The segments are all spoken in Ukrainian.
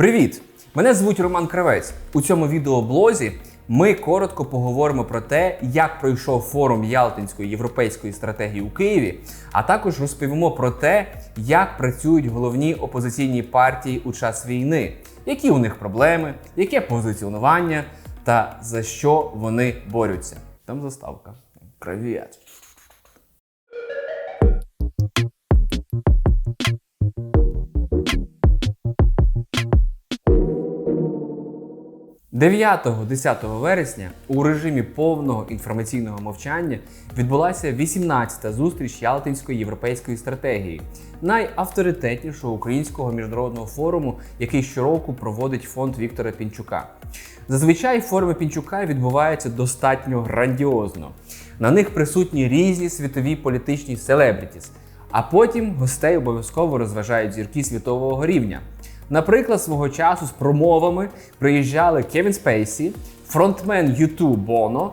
Привіт! Мене звуть Роман Кравець. У цьому відеоблозі ми коротко поговоримо про те, як пройшов форум Ялтинської європейської стратегії у Києві, а також розповімо про те, як працюють головні опозиційні партії у час війни, які у них проблеми, яке позиціонування та за що вони борються. Там заставка. Привіт! – 9-10 вересня у режимі повного інформаційного мовчання відбулася 18-та зустріч Ялтинської європейської стратегії, найавторитетнішого українського міжнародного форуму, який щороку проводить фонд Віктора Пінчука. Зазвичай форуми Пінчука відбуваються достатньо грандіозно. На них присутні різні світові політичні селебрітіс, а потім гостей обов'язково розважають зірки світового рівня. Наприклад, свого часу з промовами приїжджали Кевін Спейсі, фронтмен YouTube Боно,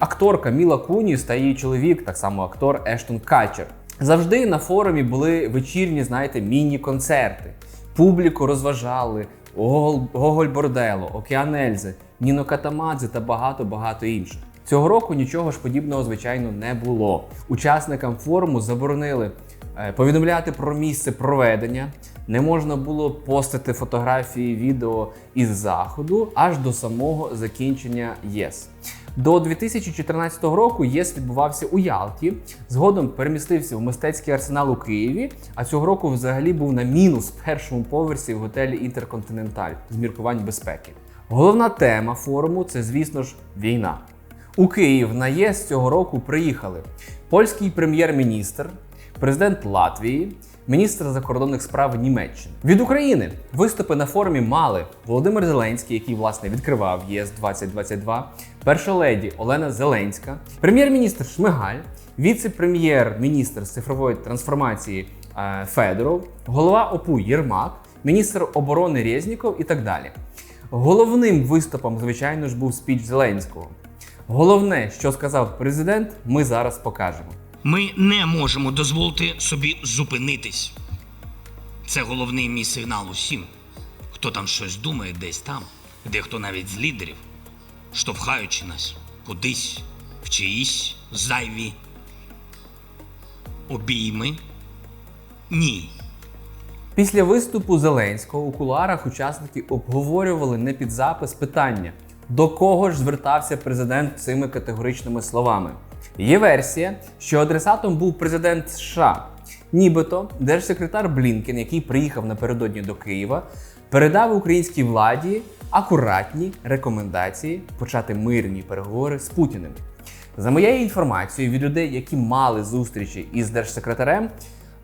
акторка Міла Куніс та її чоловік, так само актор Ештон Качер. Завжди на форумі були вечірні, знаєте, міні-концерти. Публіку розважали Гогол, Гоголь Бордело, Океан Ельзи, Ніно Катамадзе та багато-багато інших. Цього року нічого ж подібного, звичайно, не було. Учасникам форуму заборонили е, повідомляти про місце проведення. Не можна було постити фотографії, відео із заходу аж до самого закінчення ЄС. До 2014 року ЄС відбувався у Ялті. Згодом перемістився в мистецький арсенал у Києві. А цього року взагалі був на мінус першому поверсі в готелі Інтерконтиненталь з міркувань безпеки. Головна тема форуму це, звісно ж, війна. У Київ на ЄС цього року приїхали польський прем'єр-міністр, президент Латвії, міністр закордонних справ Німеччини. Від України виступи на форумі мали Володимир Зеленський, який власне відкривав ЄС 2022, перша леді Олена Зеленська, прем'єр-міністр Шмигаль, віце-прем'єр-міністр цифрової трансформації е, Федоров, голова ОПУ Єрмак, міністр оборони Резніков і так далі. Головним виступом, звичайно ж, був спіч Зеленського. Головне, що сказав президент, ми зараз покажемо. Ми не можемо дозволити собі зупинитись. Це головний мій сигнал усім, хто там щось думає десь там, дехто навіть з лідерів, штовхаючи нас кудись, в чиїсь зайві обійми. Ні. Після виступу Зеленського у кулуарах учасники обговорювали не під запис питання, до кого ж звертався президент цими категоричними словами. Є версія, що адресатом був президент США. Нібито держсекретар Блінкен, який приїхав напередодні до Києва, передав українській владі акуратні рекомендації почати мирні переговори з Путіним. За моєю інформацією від людей, які мали зустрічі із держсекретарем,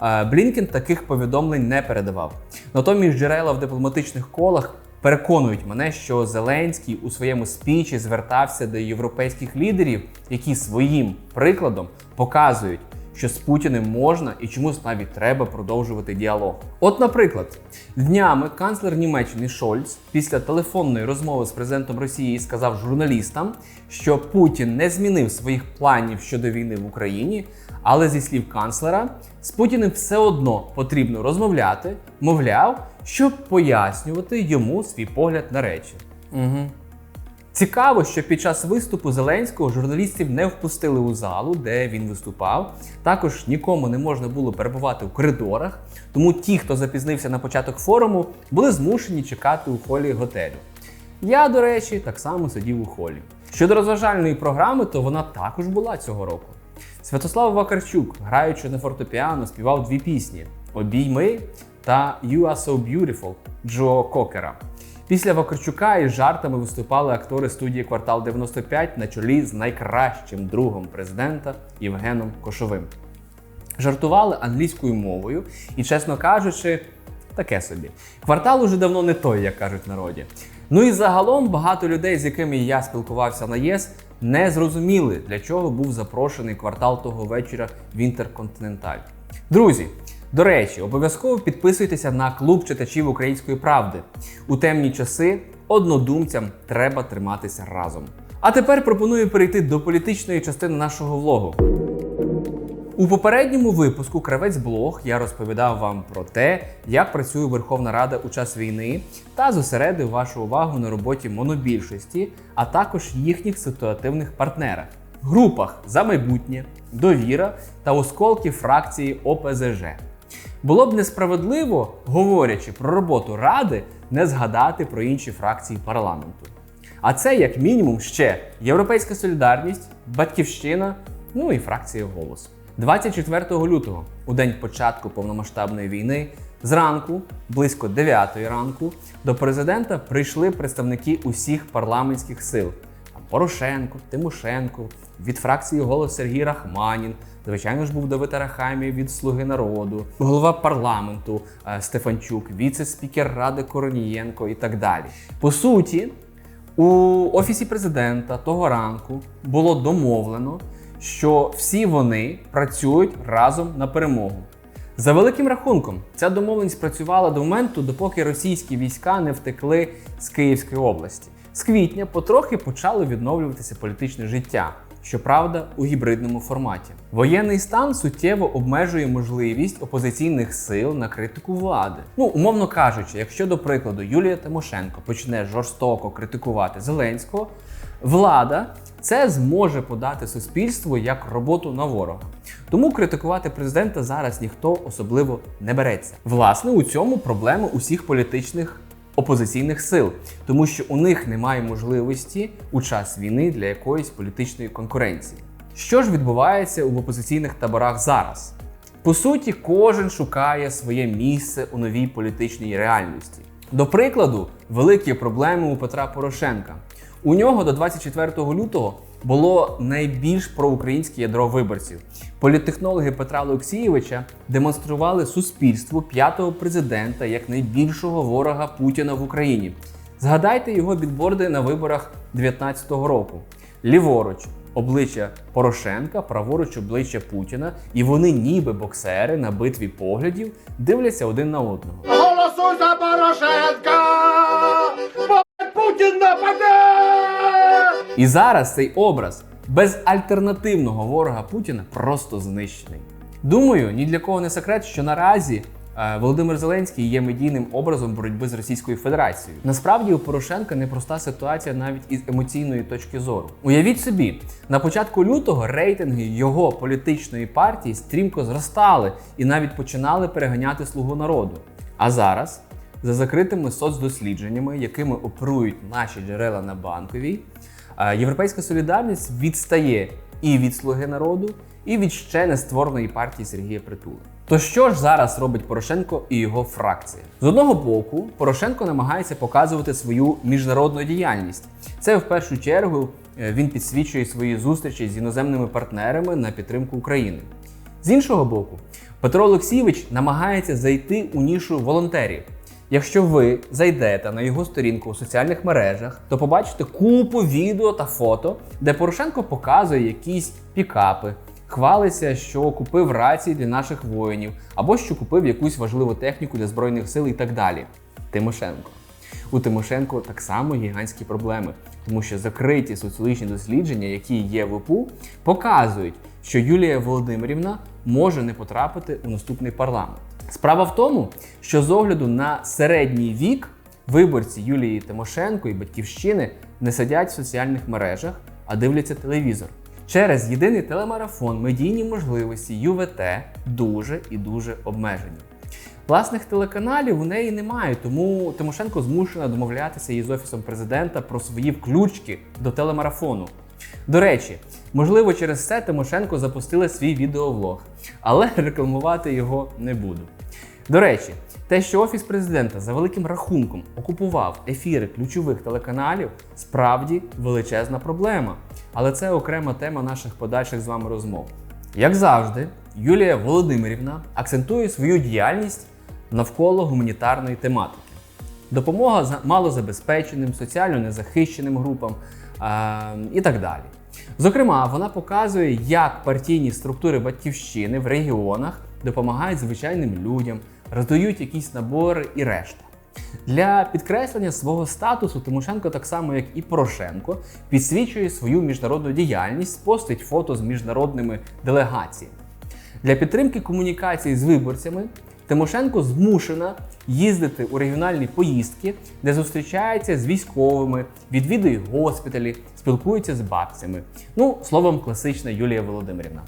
е, Блінкен таких повідомлень не передавав. Натомість джерела в дипломатичних колах переконують мене, що Зеленський у своєму спічі звертався до європейських лідерів, які своїм прикладом показують, що з Путіним можна і чомусь навіть треба продовжувати діалог. От, наприклад, днями канцлер Німеччини Шольц після телефонної розмови з президентом Росії сказав журналістам, що Путін не змінив своїх планів щодо війни в Україні. Але зі слів канцлера, з Путіним все одно потрібно розмовляти, мовляв, щоб пояснювати йому свій погляд на речі. Угу. Цікаво, що під час виступу Зеленського журналістів не впустили у залу, де він виступав. Також нікому не можна було перебувати у коридорах, тому ті, хто запізнився на початок форуму, були змушені чекати у холі готелю. Я, до речі, так само сидів у холі. Щодо розважальної програми, то вона також була цього року. Святослав Вакарчук, граючи на фортепіано, співав дві пісні: Обійми та You Are So Beautiful Джо Кокера. Після Вакарчука із жартами виступали актори студії Квартал 95 на чолі з найкращим другом президента Євгеном Кошовим. Жартували англійською мовою і, чесно кажучи, таке собі. Квартал уже давно не той, як кажуть народі. Ну і загалом багато людей, з якими я спілкувався на ЄС, не зрозуміли, для чого був запрошений квартал того вечора в Інтерконтиненталь. Друзі, до речі, обов'язково підписуйтеся на клуб читачів української правди. У темні часи однодумцям треба триматися разом. А тепер пропоную перейти до політичної частини нашого влогу. У попередньому випуску Кравець Блог я розповідав вам про те, як працює Верховна Рада у час війни та зосередив вашу увагу на роботі монобільшості, а також їхніх ситуативних партнерах, групах за майбутнє, довіра та осколки фракції ОПЗЖ. Було б несправедливо, говорячи про роботу Ради, не згадати про інші фракції парламенту. А це, як мінімум, ще Європейська солідарність, Батьківщина, ну і фракція голос. 24 лютого, у день початку повномасштабної війни, зранку, близько 9 ранку, до президента прийшли представники усіх парламентських сил. Порошенко, Тимошенко, від фракції голос Сергій Рахманін. Звичайно ж, був Давид Арахамія від Слуги народу, голова парламенту е, Стефанчук, віце-спікер Ради Коронієнко і так далі. По суті, у офісі президента того ранку було домовлено, що всі вони працюють разом на перемогу. За великим рахунком, ця домовленість працювала до моменту, допоки російські війська не втекли з Київської області. З квітня потрохи почало відновлюватися політичне життя. Щоправда, у гібридному форматі. Воєнний стан суттєво обмежує можливість опозиційних сил на критику влади. Ну, умовно кажучи, якщо до прикладу Юлія Тимошенко почне жорстоко критикувати Зеленського, влада це зможе подати суспільству як роботу на ворога. Тому критикувати президента зараз ніхто особливо не береться. Власне, у цьому проблема усіх політичних опозиційних сил, тому що у них немає можливості у час війни для якоїсь політичної конкуренції. Що ж відбувається в опозиційних таборах зараз? По суті, кожен шукає своє місце у новій політичній реальності. До прикладу, великі проблеми у Петра Порошенка. У нього до 24 лютого було найбільш проукраїнське ядро виборців. Політтехнологи Петра Олексійовича демонстрували суспільству п'ятого президента як найбільшого ворога Путіна в Україні. Згадайте його бідборди на виборах 2019 року. Ліворуч обличчя Порошенка, праворуч обличчя Путіна, і вони, ніби боксери на битві поглядів, дивляться один на одного. Голосуй за Порошенка! Путін нападе! І зараз цей образ безальтернативного ворога Путіна просто знищений. Думаю, ні для кого не секрет, що наразі е, Володимир Зеленський є медійним образом боротьби з Російською Федерацією. Насправді у Порошенка непроста ситуація навіть із емоційної точки зору. Уявіть собі, на початку лютого рейтинги його політичної партії стрімко зростали і навіть починали переганяти слугу народу. А зараз, за закритими соцдослідженнями, якими оперують наші джерела на банковій, Європейська солідарність відстає і від слуги народу, і від ще не створеної партії Сергія Притули. То що ж зараз робить Порошенко і його фракція? З одного боку, Порошенко намагається показувати свою міжнародну діяльність. Це в першу чергу е, він підсвічує свої зустрічі з іноземними партнерами на підтримку України. З іншого боку, Петро Олексійович намагається зайти у нішу волонтерів. Якщо ви зайдете на його сторінку у соціальних мережах, то побачите купу відео та фото, де Порошенко показує якісь пікапи, хвалиться, що купив рації для наших воїнів, або що купив якусь важливу техніку для збройних сил і так далі. Тимошенко. У Тимошенко так само гігантські проблеми, тому що закриті соціологічні дослідження, які є в УПУ, показують, що Юлія Володимирівна може не потрапити у наступний парламент. Справа в тому, що з огляду на середній вік виборці Юлії Тимошенко і Батьківщини не сидять в соціальних мережах, а дивляться телевізор. Через єдиний телемарафон медійні можливості ЮВТ дуже і дуже обмежені. Власних телеканалів у неї немає, тому Тимошенко змушена домовлятися із офісом президента про свої включки до телемарафону. До речі, можливо, через це Тимошенко запустила свій відеовлог, але рекламувати його не буду. До речі, те, що офіс президента за великим рахунком окупував ефіри ключових телеканалів, справді величезна проблема. Але це окрема тема наших подальших з вами розмов. Як завжди, Юлія Володимирівна акцентує свою діяльність навколо гуманітарної тематики. Допомога за- малозабезпеченим, соціально незахищеним групам а, і так далі. Зокрема, вона показує, як партійні структури батьківщини в регіонах допомагають звичайним людям, роздають якісь набори і решта. Для підкреслення свого статусу Тимошенко, так само як і Порошенко, підсвічує свою міжнародну діяльність, постить фото з міжнародними делегаціями. Для підтримки комунікації з виборцями Тимошенко змушена їздити у регіональні поїздки, де зустрічається з військовими, відвідує госпіталі, спілкується з бабцями. Ну, словом, класична Юлія Володимирівна.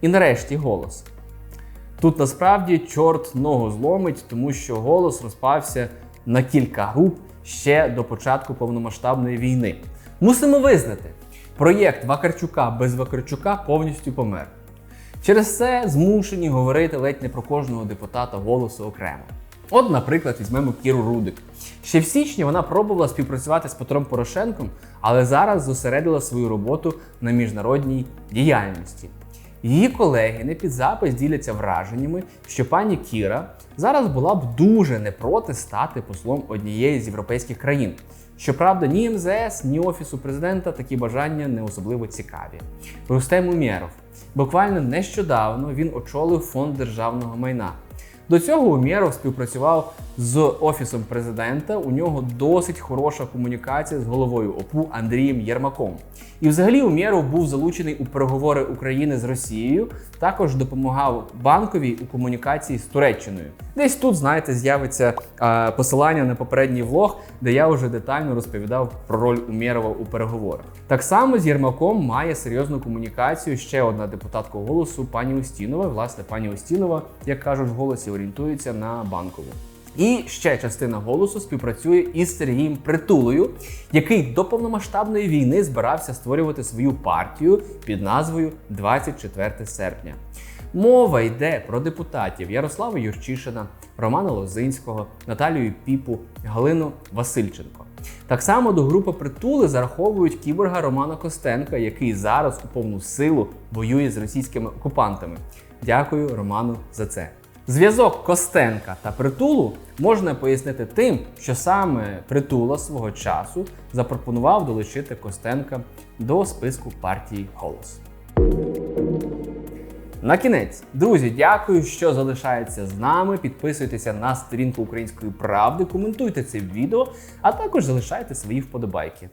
І нарешті голос. Тут насправді чорт ногу зломить, тому що голос розпався на кілька груп ще до початку повномасштабної війни. Мусимо визнати, проєкт Вакарчука без Вакарчука повністю помер. Через це змушені говорити ледь не про кожного депутата голосу окремо. От, наприклад, візьмемо Кіру Рудик. Ще в січні вона пробувала співпрацювати з Петром Порошенком, але зараз зосередила свою роботу на міжнародній діяльності. Її колеги не під запис діляться враженнями, що пані Кіра зараз була б дуже не проти стати послом однієї з європейських країн. Щоправда, ні МЗС, ні Офісу президента такі бажання не особливо цікаві. Рустем Умєров. Буквально нещодавно він очолив фонд державного майна. До цього Умєров співпрацював з офісом президента. У нього досить хороша комунікація з головою ОПУ Андрієм Єрмаком. І взагалі Умєров був залучений у переговори України з Росією. Також допомагав банковій у комунікації з Туреччиною. Десь тут, знаєте, з'явиться е, посилання на попередній влог, де я вже детально розповідав про роль Умєрова у переговорах. Так само з Єрмаком має серйозну комунікацію ще одна депутатка голосу пані Устінова. Власне, пані Устінова, як кажуть в голосі, орієнтується на банкову. І ще частина голосу співпрацює із Сергієм Притулою, який до повномасштабної війни збирався створювати свою партію під назвою 24 серпня. Мова йде про депутатів Ярослава Юрчишина, Романа Лозинського, Наталію Піпу, Галину Васильченко. Так само до групи притули зараховують кіборга Романа Костенка, який зараз у повну силу воює з російськими окупантами. Дякую Роману за це. Зв'язок Костенка та притулу можна пояснити тим, що саме притула свого часу запропонував долучити Костенка до списку партії Голос. На кінець, друзі, дякую, що залишаєтеся з нами. Підписуйтеся на сторінку Української правди, коментуйте це відео, а також залишайте свої вподобайки.